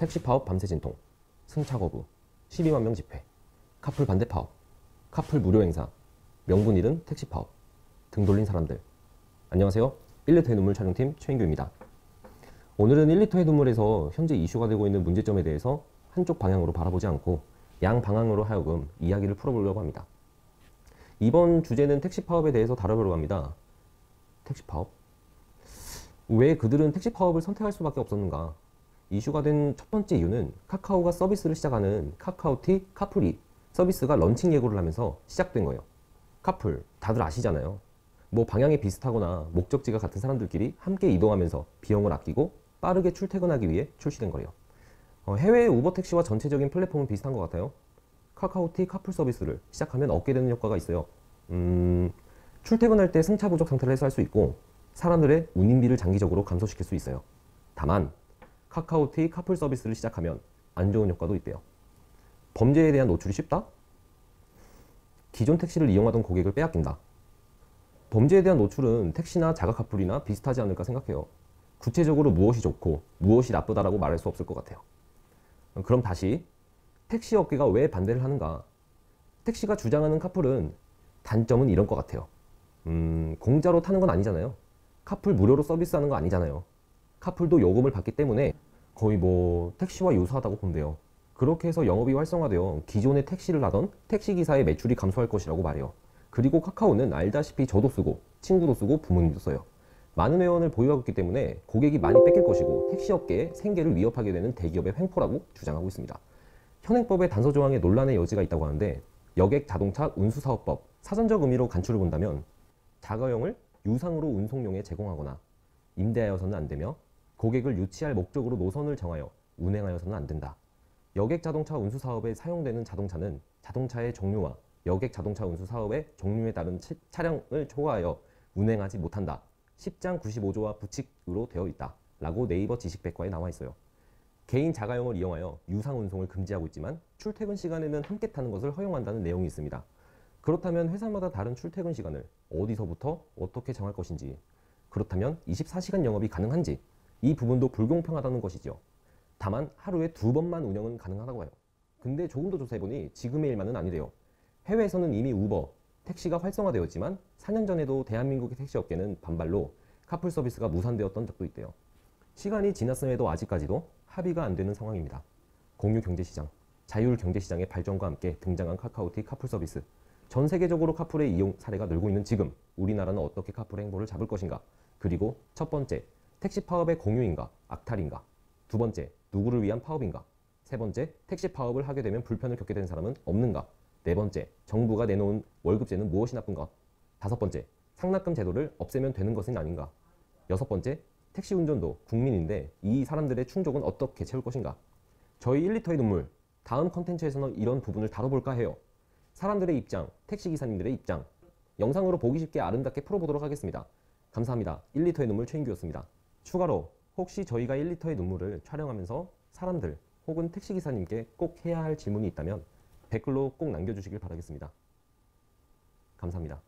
택시 파업 밤새 진통, 승차 거부, 12만 명 집회, 카풀 반대 파업, 카풀 무료 행사, 명분 잃은 택시 파업 등 돌린 사람들. 안녕하세요. 1리터의 눈물 촬영팀 최인규입니다. 오늘은 1리터의 눈물에서 현재 이슈가 되고 있는 문제점에 대해서 한쪽 방향으로 바라보지 않고 양 방향으로 하여금 이야기를 풀어보려고 합니다. 이번 주제는 택시 파업에 대해서 다뤄보려고 합니다. 택시 파업? 왜 그들은 택시 파업을 선택할 수밖에 없었는가? 이슈가 된 첫 번째 이유는 카카오가 서비스를 시작하는 카카오티 카풀이 서비스가 런칭 예고를 하면서 시작된 거예요. 카풀, 다들 아시잖아요. 뭐 방향이 비슷하거나 목적지가 같은 사람들끼리 함께 이동하면서 비용을 아끼고 빠르게 출퇴근하기 위해 출시된 거예요. 어, 해외의 우버 택시와 전체적인 플랫폼은 비슷한 것 같아요. 카카오티 카풀 서비스를 시작하면 얻게 되는 효과가 있어요. 음, 출퇴근할 때 승차 부족 상태를 해소할 수 있고 사람들의 운임비를 장기적으로 감소시킬 수 있어요. 다만 카카오티 카풀 서비스를 시작하면 안 좋은 효과도 있대요. 범죄에 대한 노출이 쉽다? 기존 택시를 이용하던 고객을 빼앗긴다. 범죄에 대한 노출은 택시나 자가 카풀이나 비슷하지 않을까 생각해요. 구체적으로 무엇이 좋고 무엇이 나쁘다라고 말할 수 없을 것 같아요. 그럼 다시 택시 업계가 왜 반대를 하는가? 택시가 주장하는 카풀은 단점은 이런 것 같아요. 음, 공짜로 타는 건 아니잖아요. 카풀 무료로 서비스하는 거 아니잖아요. 카풀도 요금을 받기 때문에 거의 뭐 택시와 유사하다고 본대요. 그렇게 해서 영업이 활성화되어 기존의 택시를 하던 택시기사의 매출이 감소할 것이라고 말해요. 그리고 카카오는 알다시피 저도 쓰고 친구도 쓰고 부모님도 써요. 많은 회원을 보유하고 있기 때문에 고객이 많이 뺏길 것이고 택시업계의 생계를 위협하게 되는 대기업의 횡포라고 주장하고 있습니다. 현행법의 단서 조항에 논란의 여지가 있다고 하는데 여객 자동차 운수사업법 사전적 의미로 간추를 본다면 자가용을 유상으로 운송용에 제공하거나 임대하여서는 안 되며 고객을 유치할 목적으로 노선을 정하여 운행하여서는 안 된다. 여객 자동차 운수 사업에 사용되는 자동차는 자동차의 종류와 여객 자동차 운수 사업의 종류에 따른 치, 차량을 초과하여 운행하지 못한다. 10장 95조와 부칙으로 되어 있다. 라고 네이버 지식백과에 나와 있어요. 개인 자가용을 이용하여 유상 운송을 금지하고 있지만 출퇴근 시간에는 함께 타는 것을 허용한다는 내용이 있습니다. 그렇다면 회사마다 다른 출퇴근 시간을 어디서부터 어떻게 정할 것인지 그렇다면 24시간 영업이 가능한지 이 부분도 불공평하다는 것이죠. 다만 하루에 두 번만 운영은 가능하다고 해요. 근데 조금 더 조사해보니 지금의 일만은 아니래요. 해외에서는 이미 우버, 택시가 활성화되었지만 4년 전에도 대한민국의 택시업계는 반발로 카풀 서비스가 무산되었던 적도 있대요. 시간이 지났음에도 아직까지도 합의가 안 되는 상황입니다. 공유 경제시장, 자율 경제시장의 발전과 함께 등장한 카카오티 카풀 서비스. 전 세계적으로 카풀의 이용 사례가 늘고 있는 지금 우리나라는 어떻게 카풀의 행보를 잡을 것인가? 그리고 첫 번째, 택시 파업의 공유인가? 악탈인가? 두 번째, 누구를 위한 파업인가? 세 번째, 택시 파업을 하게 되면 불편을 겪게 되는 사람은 없는가? 네 번째, 정부가 내놓은 월급제는 무엇이 나쁜가? 다섯 번째, 상납금 제도를 없애면 되는 것은 아닌가? 여섯 번째, 택시 운전도 국민인데 이 사람들의 충족은 어떻게 채울 것인가? 저희 1리터의 눈물 다음 컨텐츠에서는 이런 부분을 다뤄볼까 해요. 사람들의 입장, 택시 기사님들의 입장 영상으로 보기 쉽게 아름답게 풀어보도록 하겠습니다. 감사합니다. 1리터의 눈물 최인규였습니다. 추가로 혹시 저희가 1리터의 눈물을 촬영하면서 사람들 혹은 택시 기사님께 꼭 해야 할 질문이 있다면 댓글로 꼭 남겨주시길 바라겠습니다. 감사합니다.